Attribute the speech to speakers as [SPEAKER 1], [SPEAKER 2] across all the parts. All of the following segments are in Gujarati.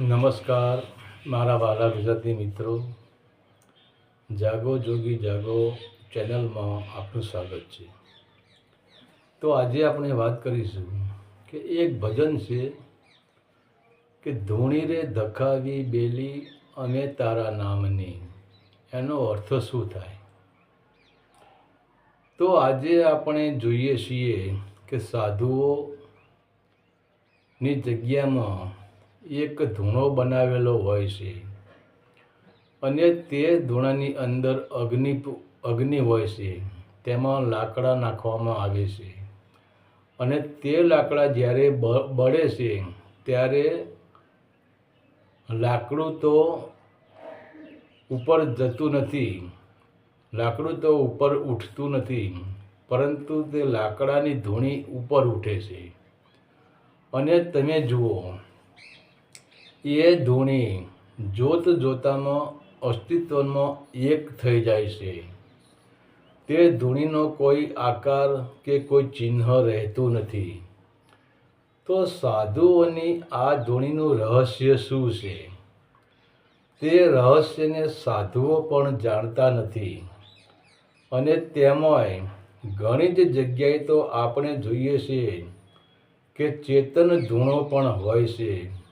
[SPEAKER 1] નમસ્કાર, મારા વાલા ગુજરાતી મિત્રો. જાગો, જોગી જાગો ચેનલમાં આપનું સ્વાગત છે. તો આજે આપણે વાત કરીશું કે એક ભજન છે કે ધૂણી રે ધખાવી બેલી અમે તારા નામની. એનો અર્થ શું થાય? તો આજે આપણે જોઈએ છીએ કે સાધુઓની જગ્યામાં એક ધૂણો બનાવેલો હોય છે. અને તે ધૂણાની અંદર અગ્નિ અગ્નિ હોય છે. તેમાં લાકડા નાખવામાં આવે છે. અને તે લાકડા જ્યારે બળે છે, ત્યારે લાકડું તો ઉપર જતું નથી. લાકડું તો ઉપર ઉઠતું નથી, પરંતુ તે લાકડાની ધૂણી ઉપર ઉઠે છે. અને તમે જુઓ એ ધૂણી જોત જોતામાં અસ્તિત્વમાં એક થઈ જાય છે. તે ધૂણીનો કોઈ આકાર કે કોઈ ચિહ્ન રહેતું નથી. તો સાધુઓની આ ધૂણીનું રહસ્ય શું છે? તે રહસ્યને સાધુઓ પણ જાણતા નથી. અને તેમાંય ઘણી જ જગ્યાએ તો આપણે જોઈએ છીએ કે ચેતન ધૂણો પણ હોય છે.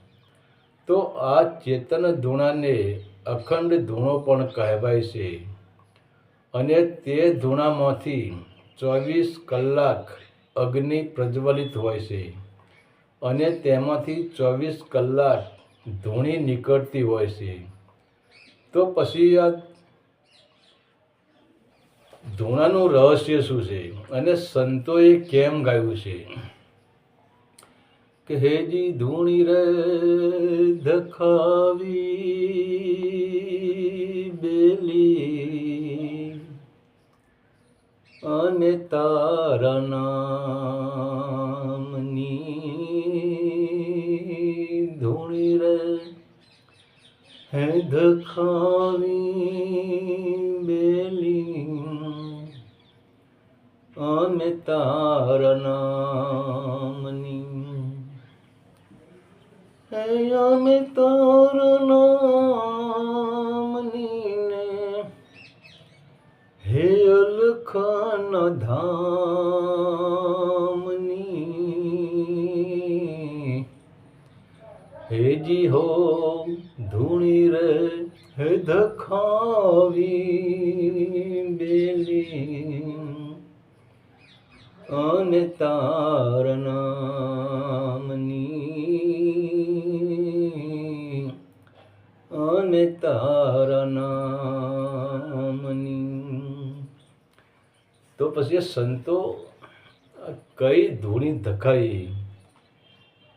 [SPEAKER 1] તો આ ચેતન ધૂણાને અખંડ ધૂણો પણ કહેવાય છે. અને તે ધૂણામાંથી ચોવીસ કલાક અગ્નિ પ્રજ્વલિત હોય છે. અને તેમાંથી ચોવીસ કલાક ધૂણી નીકળતી હોય છે. તો પછી આ ધૂણાનું રહસ્ય શું છે? અને સંતોએ કેમ ગાયું છે? કે હેજી ધૂણી રે ધખાવી બેલી. અને તારા નામની ધૂણી રે હે ધખાવી બેલી. અને તારા હે અમે તારા નામની ને હે અલખન ધામની હેજી હો ધૂણી રે હે ધખાવી તો પછી સંતો કઈ ધૂણી ધકાઈ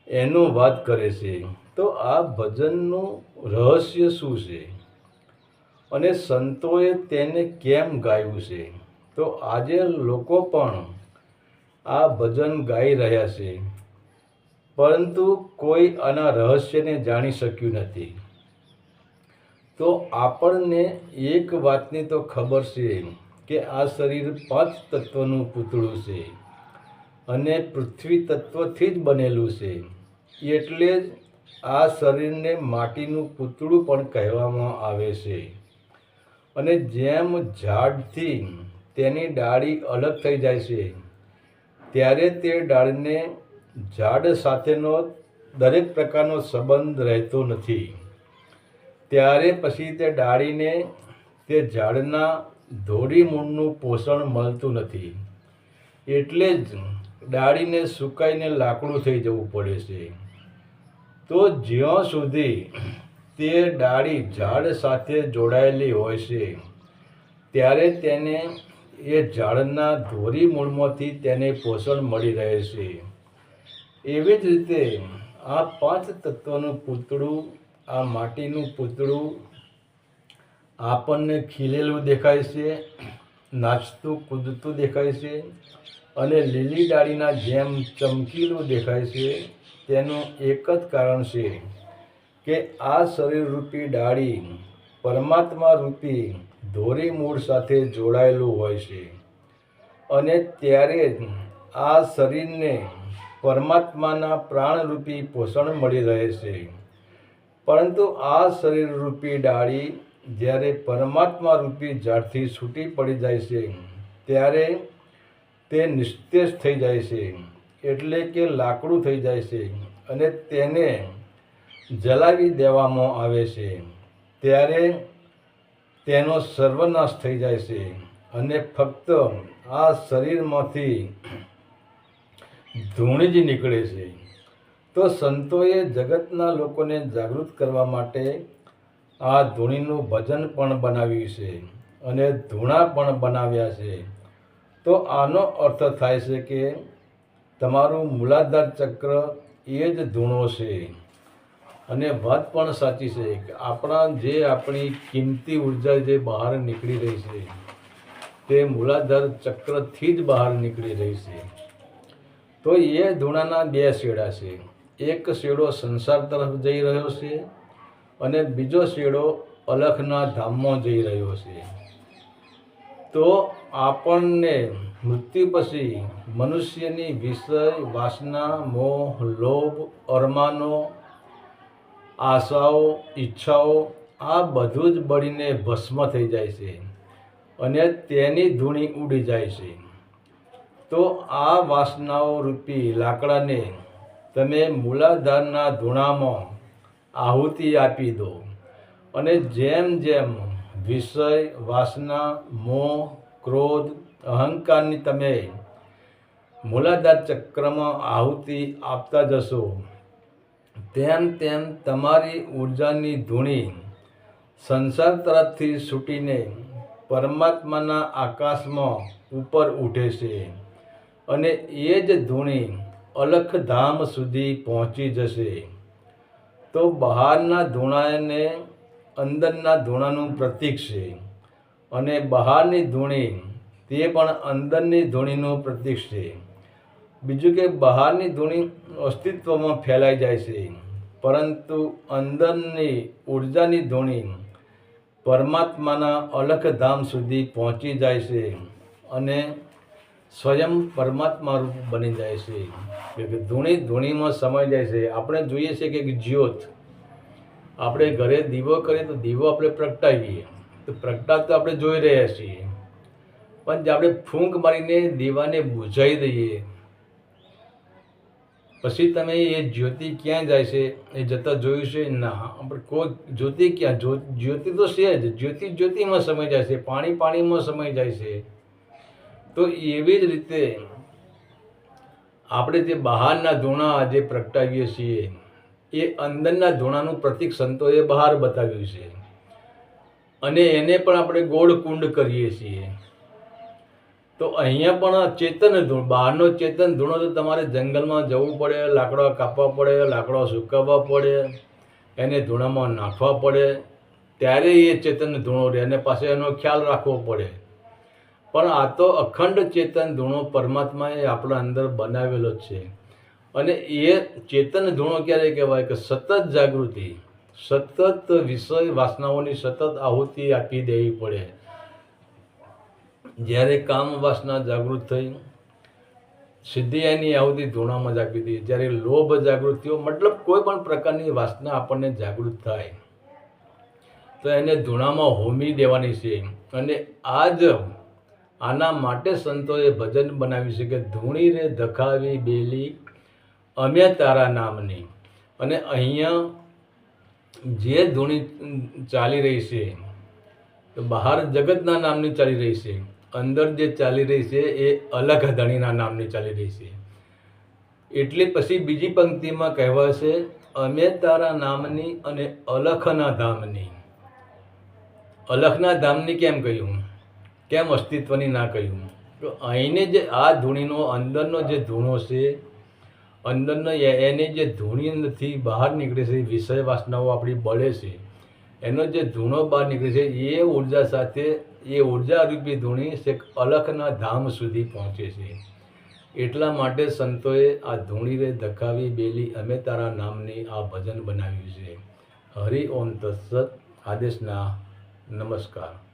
[SPEAKER 1] એનો વાત કરે છે. તો આ ભજનનું રહસ્ય શું છે? અને સંતોએ તેને કેમ ગાયું છે? તો આજે લોકો પણ આ ભજન ગાઈ રહ્યા છે. પરંતુ કોઈ આના રહસ્યને જાણી શક્યું નથી. તો આપણને એક વાતની તો ખબર છે. કે આ શરીર પાંચ તત્વનું પૂતળું છે અને પૃથ્વી તત્વથી જ બનેલું છે. એટલે જ આ શરીરને માટીનું પૂતળું પણ કહેવામાં આવે છે. અને જેમ ઝાડથી તેની ડાળી અલગ થઈ જાય છે, ત્યારે તે ડાળને ઝાડ સાથેનો દરેક પ્રકારનો સંબંધ રહેતો નથી. ત્યારે પછી તે ડાળીને તે ઝાડના ધોળી મૂળનું પોષણ મળતું નથી. એટલે જ ડાળીને સુકાઈને લાકડું થઈ જવું પડે છે. તો જ્યાં સુધી તે ડાળી ઝાડ સાથે જોડાયેલી હોય છે, ત્યારે તેને એ ઝાડના ધોરીમૂળમાંથી તેને પોષણ મળી રહે છે. એવી જ રીતે આ પાંચ તત્વનું પૂતળું, આ માટીનું પૂતળું આપણને ખીલેલું દેખાય છે, નાચતું, કૂદતું દેખાય છે અને લીલી ડાળીના જેમ ચમકીલું દેખાય છે, તેનું એક જ કારણ છે કે આ શરીર રૂપી ડાળી પરમાત્મા રૂપી ધોરી મૂળ સાથે જોડાયેલું હોય છે. અને ત્યારે જ આ શરીરને પરમાત્માના પ્રાણરૂપી પોષણ મળી રહે છે. પરંતુ આ શરીર રૂપી ડાળી જ્યારે પરમાત્મા રૂપી ઝાડથી છૂટી પડી જાય છે, ત્યારે તે નિસ્તેજ થઈ જાય છે, એટલે કે લાકડું થઈ જાય છે અને તેને જલાવી દેવામાં આવે છે, ત્યારે તેનો સર્વનાશ થઈ જાય છે અને ફક્ત આ શરીરમાંથી ધૂણી જ નીકળે છે. તો સંતોએ જગતના લોકોને જાગૃત કરવા માટે આ ધૂણીનું ભજન પણ બનાવ્યું છે અને ધૂણા પણ બનાવ્યા છે. તો આનો અર્થ થાય છે કે તમારું મૂલાધાર ચક્ર એ જ ધૂણો છે. અને વાત પણ સાચી છે કે આપણા જે આપણી કિંમતી ઊર્જા જે બહાર નીકળી રહી છે, તે મૂલાધાર ચક્રથી જ બહાર નીકળી રહી છે. તો એ ધૂણાના બે શેડા છે. એક શેડો સંસાર તરફ જઈ રહ્યો છે અને બીજો શેડો અલખના ધામમાં જઈ રહ્યો છે. તો આપણને મૃત્યુ પછી મનુષ્યની વિષય, વાસના, મોહ, લોભ, અરમાનો, આશાઓ, ઈચ્છાઓ, આ બધું જ બળીને ભસ્મ થઈ જાય છે અને તેની ધૂણી ઉડી જાય છે. તો આ વાસનાઓ રૂપી લાકડાને તમે મૂલાધારના ધૂણામાં આહુતિ આપી દો. અને જેમ જેમ વિષય, વાસના, મોહ, ક્રોધ, અહંકારની તમે મૂલાધાર ચક્રમાં આહુતિ આપતા જશો, તેમ તેમ તમારી ઉર્જાની ધૂણી સંસાર તરફથી છૂટીને પરમાત્માના આકાશમાં ઉપર ઉઠે છે. અને એ જ ધૂણી અલખધામ સુધી પહોંચી જશે. તો બહારના ધૂણાને અંદરના ધૂણાનું પ્રતીક છે. અને બહારની ધૂણી તે પણ અંદરની ધૂણીનું પ્રતીક છે. બીજું કે બહારની ધૂણી અસ્તિત્વમાં ફેલાઈ જાય છે. પરંતુ અંદરની ઉર્જાની ધૂણી પરમાત્માના અલખધામ સુધી પહોંચી જાય છે. અને સ્વયં પરમાત્મા રૂપ બની જાય છે. ધૂણી ધૂણીમાં સમાઈ જાય છે. આપણે જોઈએ છે કે જ્યોત. આપણે ઘરે દીવો કરીએ તો દીવો આપણે પ્રગટાવીએ. તો પ્રગટાવતો આપણે જોઈ રહ્યા છીએ. પણ જે આપણે ફૂંક મારીને દીવાને બુઝાવી દઈએ. પછી તમે એ જ્યોતિ ક્યાં જાય છે? એ જતા જોયું છે? ના, આપણે કોઈ જ્યોતિ ક્યાં? જ્યોતિ તો છે જ. જ્યોતિ જ્યોતિમાં સમય જાય છે. પાણી પાણીમાં સમય જાય છે. તો એવી જ રીતે આપણે જે બહારના ધૂણા જે પ્રગટાવીએ છીએ, એ અંદરના ધૂણાનું પ્રતિક સંતોએ બહાર બતાવ્યું છે. અને એને પણ આપણે ગોળ કુંડ કરીએ છીએ. તો અહીંયા પણ ચેતન ધૂણ, બહારનો ચેતન ધૂણો તો તમારે જંગલમાં જવું પડે, લાકડા કાપવા પડે, લાકડા સુકાવવા પડે, એને ધૂણામાં નાખવા પડે. ત્યારે એ ચેતન ધૂણો રહે અને પાસે એનો ખ્યાલ રાખવો પડે. પણ આ તો અખંડ ચેતન ધૂણો પરમાત્માએ આપણા અંદર બનાવેલો છે. અને એ ચેતન ધૂણો ક્યારે કહેવાય કે સતત જાગૃતિ, સતત વિષય વાસનાઓની સતત આહુતિ આપી દેવી પડે. જ્યારે કામ વાસના જાગૃત થઈ, સિદ્ધિ એની આહુતિ ધૂણામાં જ આપી દઈએ જ્યારે લોભ જાગૃત થયો મતલબ કોઈ પણ પ્રકારની વાસના આપણને જાગૃત થાય, તો એને ધૂણામાં હોમી દેવાની છે. અને આ જ આના માટે સંતોએ ભજન બનાવ્યું છે કે ધૂણી ધખાવી બેલી અમે તારા નામની. અને અહીંયા જે ધૂણી ચાલી રહી છે, તો બહાર જગતના નામની ચાલી રહી છે, અંદર જે ચાલી રહી છે એ અલગ ધણીના નામની ચાલી રહી છે. એટલે પછી બીજી પંક્તિમાં કહેવાય છે અમે તારા નામની અને અલખના ધામની. અલખના ધામની કેમ કહ્યું? કેમ અસ્તિત્વની ના કહ્યું? તો અહીંને જે આ ધૂણીનો, અંદરનો જે ધૂણો છે, અંદરનો એને જે ધૂણી નથી બહાર નીકળે છે વિષય વાસનાઓ આપણી બળે છે. એનો જે ધૂણો બહાર નીકળે છે, એ ઊર્જા સાથે, એ ઊર્જા રૂપી ધૂણી છેક અલખના ધામ સુધી પહોંચે છે. એટલા માટે સંતોએ આ ધૂણીને ધકાવી બેલી, અમે તારા નામની આ ભજન બનાવ્યું છે. હરિ ઓમ તત્સત, આદેશના નમસ્કાર.